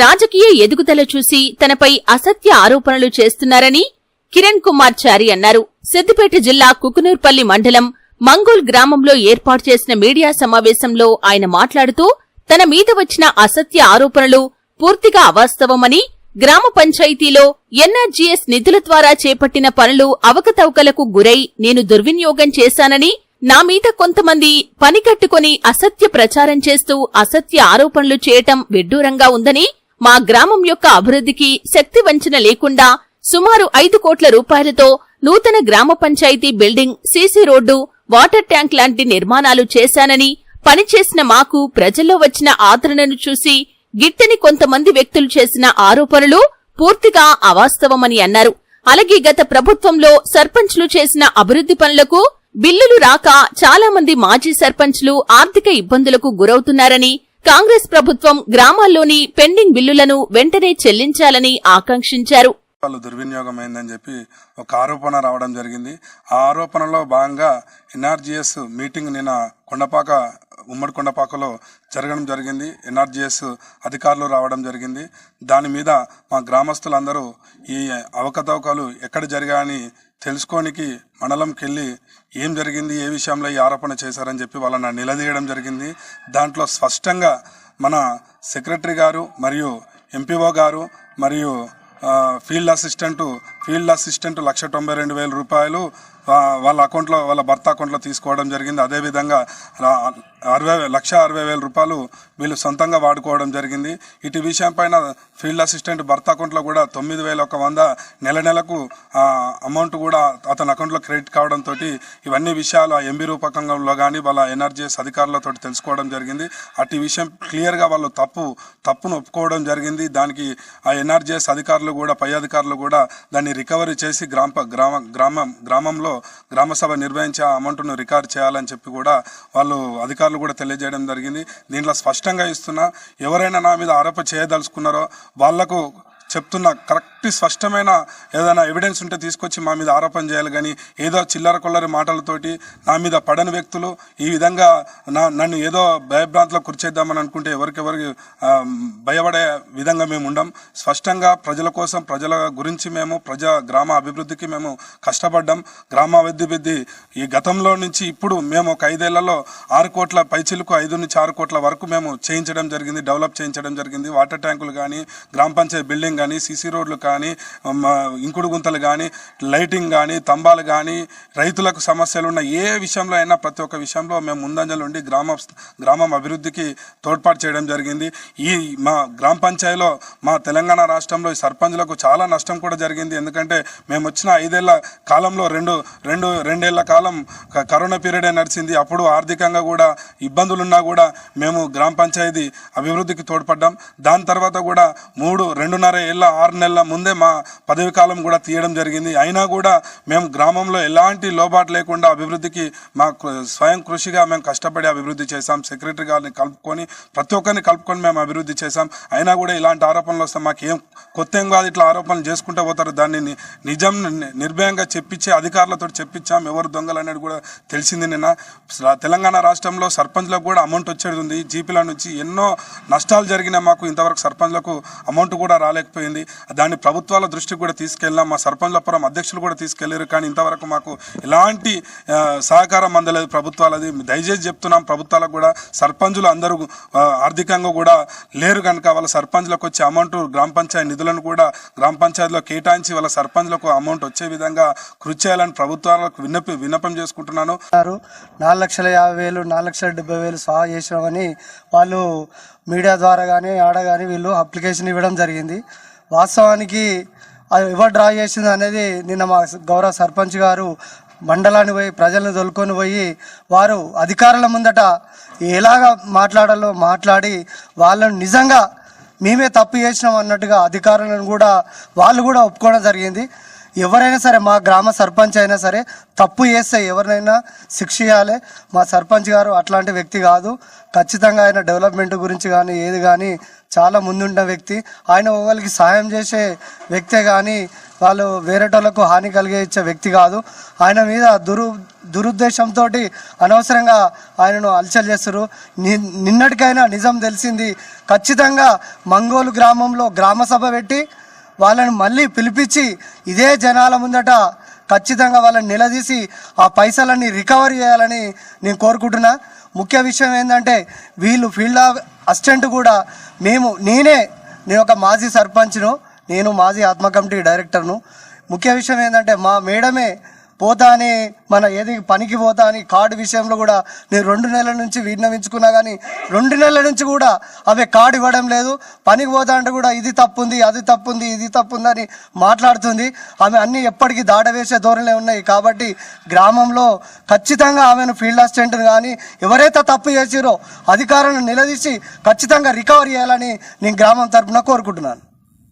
రాజకీయ ఎదుగుదల చూసి తనపై అసత్య ఆరోపణలు చేస్తున్నారని కిరణ్ కుమార్ చారి అన్నారు. సిద్దిపేట జిల్లా కుకునూర్పల్లి మండలం మంగోల్ గ్రామంలో ఏర్పాటు చేసిన మీడియా సమావేశంలో ఆయన మాట్లాడుతూ తన మీద వచ్చిన అసత్య ఆరోపణలు పూర్తిగా అవాస్తవమని గ్రామ పంచాయతీలో ఎన్ఆర్జీఎస్ నిధుల ద్వారా చేపట్టిన పనులు అవకతవకలకు గురై నేను దుర్వినియోగం చేశానని నా మీద కొంతమంది పని కట్టుకుని అసత్య ప్రచారం చేస్తూ అసత్య ఆరోపణలు చేయటం విడ్డూరంగా ఉందని మా గ్రామం యొక్క అభివృద్ధికి శక్తి వంచన లేకుండా సుమారు ఐదు కోట్ల రూపాయలతో నూతన గ్రామ panchayat building CC road water tank లాంటి నిర్మాణాలు చేశానని పనిచేసిన మాకు ప్రజల్లో వచ్చిన ఆదరణను చూసి గిట్టని కొంతమంది వ్యక్తులు చేసిన ఆరోపణలు పూర్తిగా అవాస్తవమని అన్నారు. అలాగే గత ప్రభుత్వంలో సర్పంచ్లు చేసిన అభివృద్ధి పనులకు బిల్లులు రాక చాలా మంది మాజీ సర్పంచ్లు ఆర్థిక ఇబ్బందులకు గురవుతున్నారని కాంగ్రెస్ ప్రభుత్వం గ్రామాల్లోని పెండింగ్ బిల్లులను వెంటనే చెల్లించాలని ఆకాంక్షించారు. వాళ్ళు దుర్వినియోగం అయిందని చెప్పి ఒక ఆరోపణ రావడం జరిగింది. ఆ ఆరోపణలో భాగంగా ఎన్ఆర్జీఎస్ మీటింగ్ నిన్న కొండపాక ఉమ్మడి కొండపాకలో జరగడం జరిగింది. ఎన్ఆర్జీఎస్ అధికారులు రావడం జరిగింది. దాని మీద మా గ్రామస్తులందరూ ఈ అవకతవకలు ఎక్కడ జరిగాయని తెలుసుకోనికి మండలంకి వెళ్ళి ఏం జరిగింది ఏ విషయంలో ఈ ఆరోపణ చేశారని చెప్పి వాళ్ళని నిలదీయడం జరిగింది. దాంట్లో స్పష్టంగా మన సెక్రటరీ గారు మరియు ఎంపీఓ గారు మరియు field assistant field assistant lakh తొంభై రెండు వేల రూపాయలు వాళ్ళ అకౌంట్లో వాళ్ళ భర్త అకౌంట్లో తీసుకోవడం జరిగింది. అదేవిధంగా అరవై లక్ష అరవై వేల రూపాయలు వీళ్ళు సొంతంగా వాడుకోవడం జరిగింది. ఇటు విషయం పైన ఫీల్డ్ అసిస్టెంట్ భర్త అకౌంట్లో కూడా తొమ్మిది వేల ఒక వంద నెల నెలకు అమౌంట్ కూడా అతని అకౌంట్లో క్రెడిట్ కావడంతో ఇవన్నీ విషయాలు ఆ ఎంబీ రూపకంలో కానీ వాళ్ళ ఎన్ఆర్జీఎస్ అధికారులతో తెలుసుకోవడం జరిగింది. అటు విషయం క్లియర్గా వాళ్ళు తప్పు తప్పును ఒప్పుకోవడం జరిగింది. దానికి ఆ ఎన్ఆర్జీఎస్ అధికారులు కూడా పై అధికారులు కూడా దాన్ని రికవరీ చేసి గ్రామ గ్రామ గ్రామం గ్రామంలో గ్రామసభ నిర్వహించే నిర్వహించి ఆ అమౌంట్ను రికార్డ్ చేయాలని చెప్పి కూడా వాళ్ళు అధికారులు కూడా తెలియజేయడం జరిగింది. దీంట్లో స్పష్టంగా ఇస్తున్నా ఎవరైనా నా మీద ఆరోప చేయదలుచుకున్నారో వాళ్ళకు చెప్తున్న కరెక్ట్ స్పష్టమైన ఏదైనా ఎవిడెన్స్ ఉంటే తీసుకొచ్చి మా మీద ఆరోపణ చేయాలి. కానీ ఏదో చిల్లర కొల్లరి మాటలతోటి నా మీద పడని వ్యక్తులు ఈ విధంగా నా నన్ను ఏదో భయభ్రాంతిలో కూర్చేద్దామని అనుకుంటే ఎవరికెవరికి భయపడే విధంగా మేము ఉండం. స్పష్టంగా ప్రజల కోసం ప్రజల గురించి మేము ప్రజా గ్రామ అభివృద్ధికి మేము కష్టపడ్డాం. గ్రామాభివృద్ధి ఈ గతంలో నుంచి ఇప్పుడు మేము ఒక ఐదేళ్ళలో ఆరు కోట్ల పైచిలకు ఐదు నుంచి ఆరు కోట్ల వరకు మేము చేయించడం జరిగింది డెవలప్ చేయించడం జరిగింది. వాటర్ ట్యాంకులు కానీ గ్రామ పంచాయతీ బిల్డింగ్ కానీ సీసీ రోడ్లు కానీ ఇంకుడు గుంతలు కానీ లైటింగ్ కానీ తంబాలు కానీ రైతులకు సమస్యలు ఉన్న ఏ విషయంలో అయినా ప్రతి ఒక్క విషయంలో మేము ముందంజలు ఉండి గ్రామ గ్రామం అభివృద్ధికి తోడ్పాటు చేయడం జరిగింది. ఈ మా గ్రామ పంచాయతీలో మా తెలంగాణ రాష్ట్రంలో ఈ సర్పంచ్లకు చాలా నష్టం కూడా జరిగింది. ఎందుకంటే మేము వచ్చిన ఐదేళ్ళ కాలంలో రెండు రెండు రెండేళ్ళ కాలం క- కరోనా పీరియడే నడిచింది. అప్పుడు ఆర్థికంగా కూడా ఇబ్బందులున్నా కూడా మేము గ్రామ పంచాయతీ అభివృద్ధికి తోడ్పడ్డాం. దాని తర్వాత కూడా మూడు రెండున్నర ఏళ్ళ ఆరు నెలల ముందే మా పదవి కాలం కూడా తీయడం జరిగింది. అయినా కూడా మేము గ్రామంలో ఎలాంటి లోబాటు లేకుండా అభివృద్ధికి మా స్వయం కృషిగా మేము కష్టపడి అభివృద్ధి చేశాం. సెక్రటరీ గారిని కలుపుకొని ప్రతి ఒక్కరిని కలుపుకొని మేము అభివృద్ధి చేశాం. అయినా కూడా ఇలాంటి ఆరోపణలు వస్తే మాకు ఏం కొత్త ఏం కాదు ఇట్లా ఆరోపణలు చేసుకుంటూ పోతారు. దాన్ని నిజం ని- నిర్భయంగా చెప్పించి అధికారులతో చెప్పించాం. ఎవరు దొంగలు అనేది కూడా తెలిసింది నిన్న. తెలంగాణ రాష్ట్రంలో సర్పంచ్లకు కూడా అమౌంట్ వచ్చేది ఉంది. జీపీల నుంచి ఎన్నో నష్టాలు జరిగినా మాకు ఇంతవరకు సర్పంచ్లకు అమౌంట్ కూడా రాలేకపోయింది. దాన్ని ప్రభుత్వాల దృష్టికి కూడా తీసుకెళ్ళాం మా సర్పంచ్లపురం అధ్యక్షులు కూడా తీసుకెళ్ళారు కానీ ఇంతవరకు మాకు ఎలాంటి సహకారం అందలేదు ప్రభుత్వాలది. దయచేసి చెప్తున్నాం ప్రభుత్వాలకు కూడా సర్పంచులు అందరూ ఆర్థికంగా కూడా లేరు కనుక వాళ్ళ సర్పంచ్లకు వచ్చే అమౌంట్ గ్రామ పంచాయతీ నిధులను కూడా గ్రామ పంచాయతీలో కేటాయించి వాళ్ళ సర్పంచ్లకు అమౌంట్ వచ్చే విధంగా కృషి చేయాలని ప్రభుత్వాలకు విన్నపి విన్నపం చేసుకుంటున్నాను. నాలుగు లక్షల యాభై వేలు నాలుగు లక్షల డెబ్బై వేలు సహా చేసినామని వాళ్ళు మీడియా ద్వారా కానీ ఆడ కానీ వీళ్ళు అప్లికేషన్ ఇవ్వడం జరిగింది. వాస్తవానికి అది ఎవరు డ్రా చేసింది అనేది నిన్న మా గౌరవ సర్పంచ్ గారు మండలాన్ని పోయి ప్రజలను తొలుకొని పోయి వారు అధికారుల ముందట ఎలాగ మాట్లాడాలో మాట్లాడి వాళ్ళను నిజంగా మేమే తప్పు చేసినాం అన్నట్టుగా అధికారులను కూడా వాళ్ళు కూడా ఒప్పుకోవడం జరిగింది. ఎవరైనా సరే మా గ్రామ సర్పంచ్ అయినా సరే తప్పు చేస్తే ఎవరినైనా శిక్ష మా సర్పంచ్ గారు అట్లాంటి వ్యక్తి కాదు. ఖచ్చితంగా ఆయన డెవలప్మెంట్ గురించి కానీ ఏది కానీ చాలా ముందుంన్న వ్యక్తి. ఆయన ఒకరికి సహాయం చేసే వ్యక్తే కానీ వాళ్ళు వేరేటోళ్ళకు హాని కలిగించే వ్యక్తి కాదు. ఆయన మీద దురు దురుద్దేశంతో అనవసరంగా ఆయనను అలచల్ చేస్తారు ని- నిన్నటికైనా నిజం తెలిసింది. ఖచ్చితంగా మంగోలు గ్రామంలో గ్రామ సభ పెట్టి వాళ్ళని మళ్ళీ పిలిపించి ఇదే జనాల ముందట ఖచ్చితంగా వాళ్ళని నిలదీసి ఆ పైసలన్నీ రికవరీ చేయాలని నేను కోరుకుంటున్నా. ముఖ్య విషయం ఏంటంటే వీళ్ళు ఫీల్డ్ అసిస్టెంట్ కూడా మేము నేనే నేను ఒక మాజీ సర్పంచ్ను నేను మాజీ ఆత్మ కమిటీ డైరెక్టర్ను. ముఖ్య విషయం ఏంటంటే మా మేడమే పోతానే మన ఏది పనికి పోతా అని కార్డు విషయంలో కూడా నేను రెండు నెలల నుంచి విన్నవించుకున్నా కానీ రెండు నెలల నుంచి కూడా అవి కార్డు ఇవ్వడం లేదు. పనికి పోతా అంటే కూడా ఇది తప్పుంది అది తప్పుంది ఇది తప్పుందని మాట్లాడుతుంది. ఆమె అన్ని ఎప్పటికీ దాడ వేసే ధోరణిలో ఉన్నాయి కాబట్టి గ్రామంలో ఖచ్చితంగా ఆమెను ఫీల్డ్ అసిస్టెంట్ కానీ ఎవరైతే తప్పు చేసిరో అధికారులను నిలదీసి ఖచ్చితంగా రికవర్ చేయాలని నేను గ్రామం తరఫున కోరుకుంటున్నాను.